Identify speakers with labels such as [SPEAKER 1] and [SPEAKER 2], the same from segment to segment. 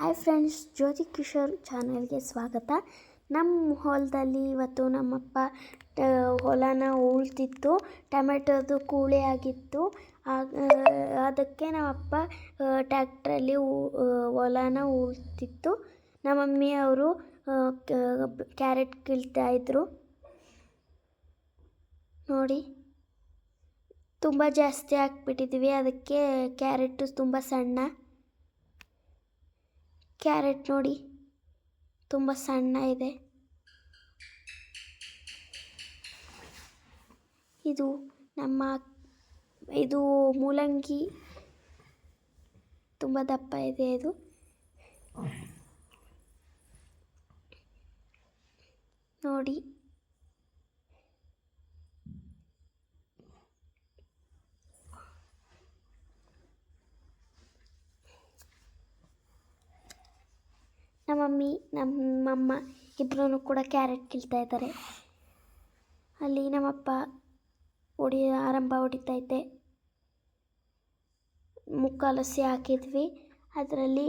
[SPEAKER 1] Hi friends ಜ್ಯೋತಿ ಕಿಶೋರ್ ಚಾನಲ್ಗೆ ಸ್ವಾಗತ. ನಮ್ಮ ಹೊಲದಲ್ಲಿ ಇವತ್ತು ನಮ್ಮಪ್ಪ ಹೊಲನ ಉಳ್ತಿತ್ತು, ಟೊಮೆಟೊದು ಕೂಳೆ ಆಗಿತ್ತು. ಆಗ ಅದಕ್ಕೆ ನಮ್ಮಪ್ಪ ಟ್ಯಾಕ್ಟ್ರಲ್ಲಿ ಹೊಲನ ಉಳ್ತಿತ್ತು. ನಮ್ಮ ಮಮ್ಮಿ ಅವರು ಕ್ಯಾರೆಟ್ ಕೀಳ್ತಾ ಇದ್ರು. ನೋಡಿ, ತುಂಬ ಜಾಸ್ತಿ ಹಾಕ್ಬಿಟ್ಟಿದ್ವಿ. ಅದಕ್ಕೆ ಕ್ಯಾರೆಟು ತುಂಬ ಸಣ್ಣ. ಕ್ಯಾರೆಟ್ ನೋಡಿ. ತುಂಬ ಸಣ್ಣ ಇದೆ. ಇದು ನಮ್ಮ ಇದು ಮೂಲಂಗಿ. ತುಂಬ ದಪ್ಪ ಇದೆ ಇದು. ನೋಡಿ. ಮಮ್ಮಿ, ನಮ್ಮಮ್ಮ ಇಬ್ಬರೂ ಕೂಡ ಕ್ಯಾರೆಟ್ ಕೀಳ್ತಾ ಇದ್ದಾರೆ ಅಲ್ಲಿ ನಮ್ಮಪ್ಪ ಹೊಡಿ ಆರಂಭ ಹೊಡಿತೈತೆ ಮುಕ್ಕಾಲೊಸಿ ಹಾಕಿದ್ವಿ. ಅದರಲ್ಲಿ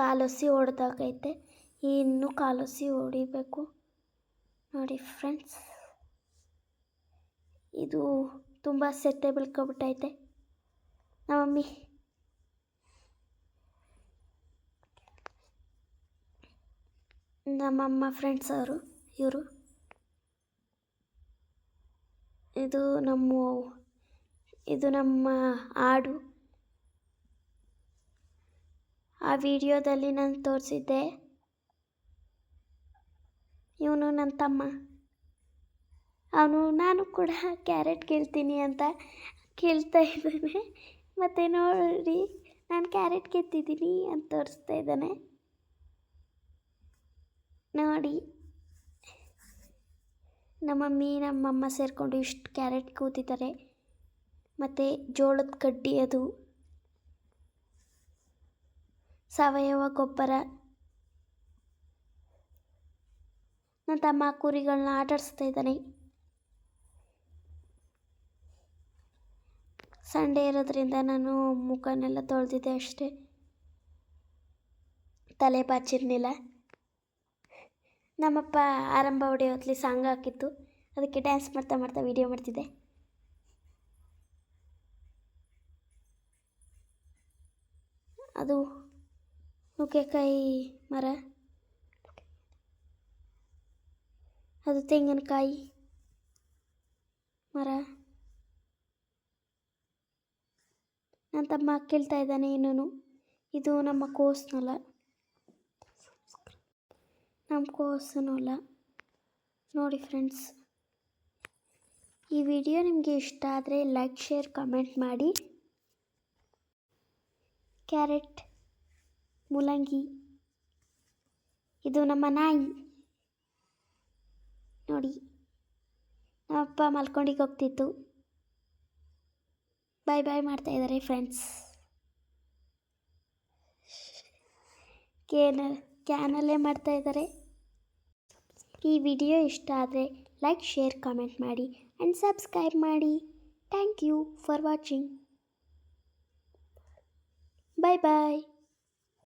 [SPEAKER 1] ಕಾಲೊಸಿ ಹೊಡೆದಾಗೈತೆ. ಇನ್ನು ಕಾಲೊಸಿ ಹೊಡಿಬೇಕು. ನೋಡಿ ಫ್ರೆಂಡ್ಸ್, ಇದು ತುಂಬ ಸೆತ್ತೆ ಬೀಳ್ಕೊಬಿಟ್ಟೈತೆ ನಮ್ಮ ಮಮ್ಮಿ ನಮ್ಮಮ್ಮ ಫ್ರೆಂಡ್ಸ್ ಅವರು, ಇವರು. ಇದು ನಮ್ಮ ಇದು ನಮ್ಮ ಹಾಡು ಆ ವಿಡಿಯೋದಲ್ಲಿ ನಾನು ತೋರಿಸಿದ್ದೆ. ಇವನು ನನ್ನ ತಮ್ಮ. ಅವನು, ನಾನು ಕೂಡ ಕ್ಯಾರೆಟ್ ಕೀಳ್ತೀನಿ ಅಂತ ಕೇಳ್ತಾ ಇದ್ದಾನೆ. ಮತ್ತು ನೋಡಿ, ನಾನು ಕ್ಯಾರೆಟ್ ಕೆತ್ತಿದ್ದೀನಿ ಅಂತ ತೋರಿಸ್ತಾ ಇದ್ದಾನೆ. ನೋಡಿ. ನಮ್ಮ ಮಮ್ಮಿ ನಮ್ಮಮ್ಮ ಸೇರಿಕೊಂಡು ಇಷ್ಟು ಕ್ಯಾರೆಟ್ ಕೂತಿದ್ದಾರೆ. ಮತ್ತು ಜೋಳದ ಕಡ್ಡಿ ಅದು. ಸಾವಯವ ಗೊಬ್ಬರ. ನನ್ನ ತಮ್ಮ ಕುರಿಗಳನ್ನ ಆಟಾಡಿಸ್ತಾ ಇದ್ದಾನೆ. ಸಂಡೇ ಇರೋದ್ರಿಂದ ನಾನು ಮುಖನೆಲ್ಲ ತೊಳೆದಿದ್ದೆ ಅಷ್ಟೇ. ತಲೆ ಬಾಚಿರ್ನಿಲ್ಲ ನಮ್ಮಪ್ಪ ಆರಂಭ ಹೊಡೆಯೋತ್ಲಿ ಸಾಂಗ್ ಹಾಕಿತ್ತು ಅದಕ್ಕೆ ಡ್ಯಾನ್ಸ್ ಮಾಡ್ತಾ ಮಾಡ್ತಾ ವಿಡಿಯೋ ಮಾಡ್ತಿದ್ದೆ. ಅದು ನುಗ್ಗೆಕಾಯಿ ಮರ. ಅದು ತೆಂಗಿನಕಾಯಿ ಮರ. ನನ್ನ ತಮ್ಮ ಕೇಳ್ತಾ ಇದ್ದಾನೆ ಇನ್ನೂ ಇದು ನಮ್ಮ ಕೋಸ್ನಲ್ಲ ನಮ್ಮ ಅಲ್ಲ. ನೋಡಿ ಫ್ರೆಂಡ್ಸ್ ಈ ವಿಡಿಯೋ ನಿಮಗೆ ಇಷ್ಟ ಆದರೆ ಲೈಕ್ ಶೇರ್ ಕಮೆಂಟ್ ಮಾಡಿ. ಕ್ಯಾರೆಟ್ ಮೂಲಂಗಿ, ಇದು ನಮ್ಮ ನಾಯಿ. ನೋಡಿ ನಮ್ಮಪ್ಪ ಮಲ್ಕೊಂಡಿಗೆ ಹೋಗ್ತಿತ್ತು. ಬಾಯ್ ಬಾಯ್ ಮಾಡ್ತಾ ಇದ್ದಾರೆ ಫ್ರೆಂಡ್ಸ್ ಕೇನ ಕ್ಯಾನಲ್ಲೇ ಮಾಡ್ತಾ ಇದ್ದಾರೆ ಈ ವಿಡಿಯೋ ಇಷ್ಟ ಆದರೆ ಲೈಕ್ ಶೇರ್ ಕಮೆಂಟ್ ಮಾಡಿ ಆ್ಯಂಡ್ ಸಬ್ಸ್ಕ್ರೈಬ್ ಮಾಡಿ. Thank you for watching bye bye